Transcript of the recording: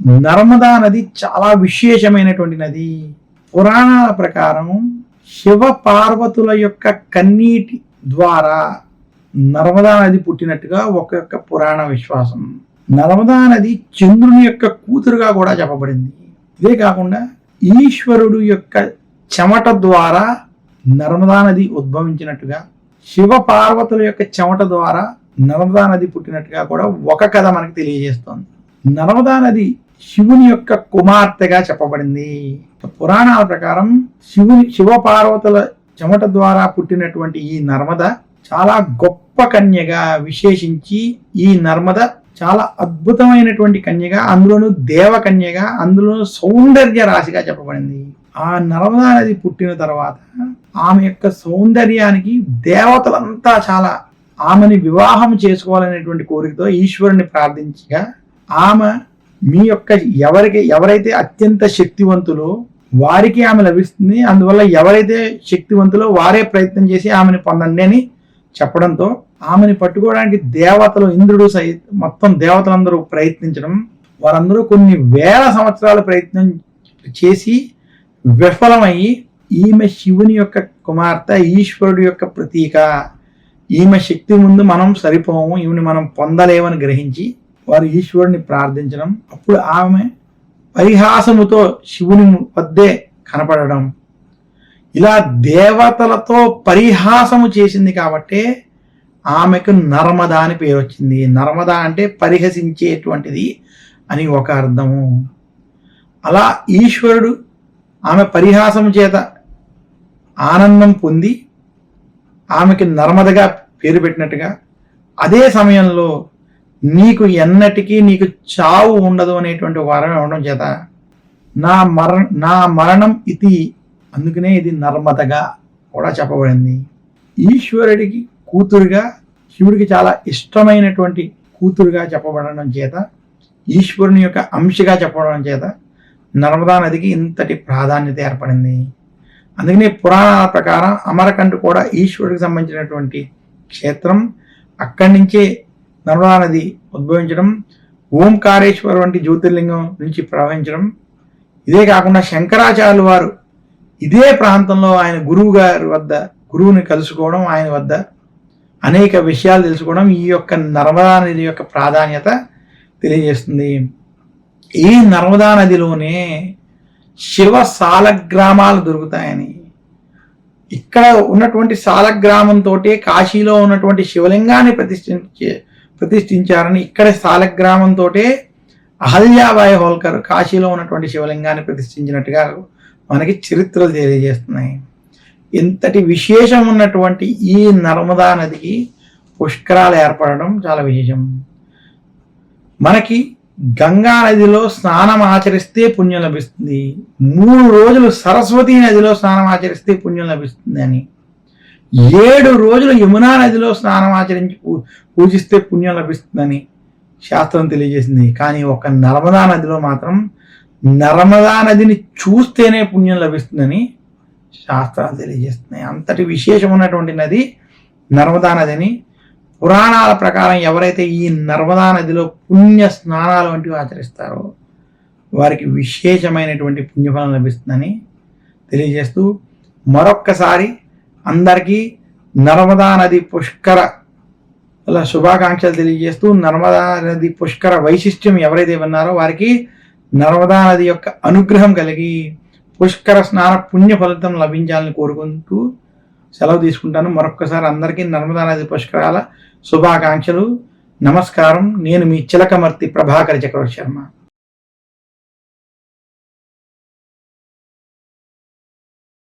నర్మదా నది చాలా విశేషమైనటువంటి నది. పురాణాల ప్రకారం శివ పార్వతుల యొక్క కన్నీటి ద్వారా నర్మదా నది పుట్టినట్టుగా ఒక యొక్క పురాణ విశ్వాసం. నర్మదా నది చంద్రుని యొక్క కూతురుగా కూడా చెప్పబడింది. ఇదే కాకుండా ఈశ్వరుడు యొక్క చెమట ద్వారా నర్మదా నది ఉద్భవించినట్టుగా శివ పార్వతుల యొక్క చెమట ద్వారా నర్మదా నది పుట్టినట్టుగా కూడా ఒక కథ మనకు తెలియజేస్తోంది. నర్మదా నది శివుని యొక్క కుమార్తెగా చెప్పబడింది. పురాణాల ప్రకారం శివుని శివపార్వతుల చెమట ద్వారా పుట్టినటువంటి ఈ నర్మద చాలా గొప్ప కన్యగా విశేషించి ఈ నర్మద చాలా అద్భుతమైనటువంటి కన్యగా అందులోను దేవకన్యగా అందులోనూ సౌందర్య రాశిగా చెప్పబడింది. ఆ నర్మదా నది పుట్టిన తర్వాత ఆమె యొక్క సౌందర్యానికి దేవతలంతా చాలా ఆమెని వివాహం చేసుకోవాలనేటువంటి కోరికతో ఈశ్వరుని ప్రార్థించగా ఆమె మీ యొక్క ఎవరికి ఎవరైతే అత్యంత శక్తివంతులో వారికి ఆమె లభిస్తుంది అందువల్ల ఎవరైతే శక్తివంతులో వారే ప్రయత్నం చేసి ఆమెను పొందండి అని చెప్పడంతో ఆమెని పట్టుకోవడానికి దేవతలు ఇంద్రుడు సహిత మొత్తం దేవతలందరూ ప్రయత్నించడం వారందరూ కొన్ని వేల సంవత్సరాలు ప్రయత్నం చేసి విఫలమయ్యి ఈమె శివుని యొక్క కుమార్తె ఈశ్వరుడు యొక్క ప్రతీక. ఈమె శక్తి ముందు మనం సరిపోము ఈమెని మనం పొందలేమని గ్రహించి వారు ఈశ్వరుని ప్రార్థించడం అప్పుడు ఆమె పరిహాసముతో శివుని వద్దే కనపడడం. ఇలా దేవతలతో పరిహాసము చేసింది కాబట్టే ఆమెకు నర్మద అని పేరు వచ్చింది. నర్మద అంటే పరిహసించేటువంటిది అని ఒక అర్థము. అలా ఈశ్వరుడు ఆమె పరిహాసము చేత ఆనందం పొంది ఆమెకి నర్మదగా పేరు పెట్టినట్టుగా అదే సమయంలో నీకు ఎన్నటికీ నీకు చావు ఉండదు అనేటువంటి వరం ఇవ్వడం చేత నా మర నా మరణం ఇది. అందుకనే ఇది నర్మదగా కూడా చెప్పబడింది. ఈశ్వరుడికి కూతురుగా శివుడికి చాలా ఇష్టమైనటువంటి కూతురుగా చెప్పబడడం చేత ఈశ్వరుని యొక్క అంశగా చెప్పడం చేత నర్మదా నదికి ఇంతటి ప్రాధాన్యత ఏర్పడింది. అందుకని పురాణాల ప్రకారం అమరకంఠ కూడా ఈశ్వరుడికి సంబంధించినటువంటి క్షేత్రం అక్కడి నుంచే నర్మదా నది ఉద్భవించడం ఓంకారేశ్వర్ వంటి జ్యోతిర్లింగం నుంచి ప్రవహించడం. ఇదే కాకుండా శంకరాచార్యులు వారు ఇదే ప్రాంతంలో ఆయన గురువు గారి వద్ద గురువుని కలుసుకోవడం ఆయన వద్ద అనేక విషయాలు తెలుసుకోవడం ఈ యొక్క నర్మదా నది యొక్క ప్రాధాన్యత తెలియజేస్తుంది. ఈ నర్మదా నదిలోనే శివ సాలగ్రామాలు దొరుకుతాయని. ఇక్కడ ఉన్నటువంటి సాలగ్రామంతో కాశీలో ఉన్నటువంటి శివలింగాన్ని ప్రతిష్ఠించే ప్రతిష్ఠించారని ఇక్కడ సాలగ్రామంతో అహల్యాబాయి హోల్కర్ కాశీలో ఉన్నటువంటి శివలింగాన్ని ప్రతిష్ఠించినట్టుగా మనకి చరిత్రలు తెలియజేస్తున్నాయి. ఇంతటి విశేషం ఉన్నటువంటి ఈ నర్మదా నదికి పుష్కరాలు ఏర్పడడం చాలా విశేషం. మనకి గంగా నదిలో స్నానం ఆచరిస్తే పుణ్యం లభిస్తుంది. మూడు రోజులు సరస్వతీ నదిలో స్నానం ఆచరిస్తే పుణ్యం లభిస్తుంది అని ఏడు రోజులు యమునా నదిలో స్నానం ఆచరించి పూ- పూజిస్తే పుణ్యం లభిస్తుందని శాస్త్రం తెలియజేసింది. కానీ ఒక నర్మదా నదిలో మాత్రం నర్మదా నదిని చూస్తేనే పుణ్యం లభిస్తుందని శాస్త్రాలు తెలియజేస్తున్నాయి అంతటి విశేషం ఉన్నటువంటి నది నర్మదా నదిని పురాణాల ప్రకారం ఎవరైతే ఈ నర్మదా నదిలో పుణ్య స్నానాలు వంటివి ఆచరిస్తారో వారికి విశేషమైనటువంటి పుణ్యఫలం లభిస్తుందని తెలియజేస్తూ మరొక్కసారి అందరికీ నర్మదా నది పుష్కర అలా శుభాకాంక్షలు తెలియజేస్తూ నర్మదా నది పుష్కర వైశిష్ట్యం ఎవరైతే విన్నారో వారికి నర్మదా నది యొక్క అనుగ్రహం కలిగి పుష్కర స్నాన పుణ్య ఫలితం లభించాలని కోరుకుంటూ సెలవు తీసుకుంటాను. మరొక్కసారి అందరికీ నర్మదా నది పుష్కరాల శుభాకాంక్షలు. నమస్కారం. నేను మీ చిలకమర్తి ప్రభాకర్ చక్రవర్తి శర్మ.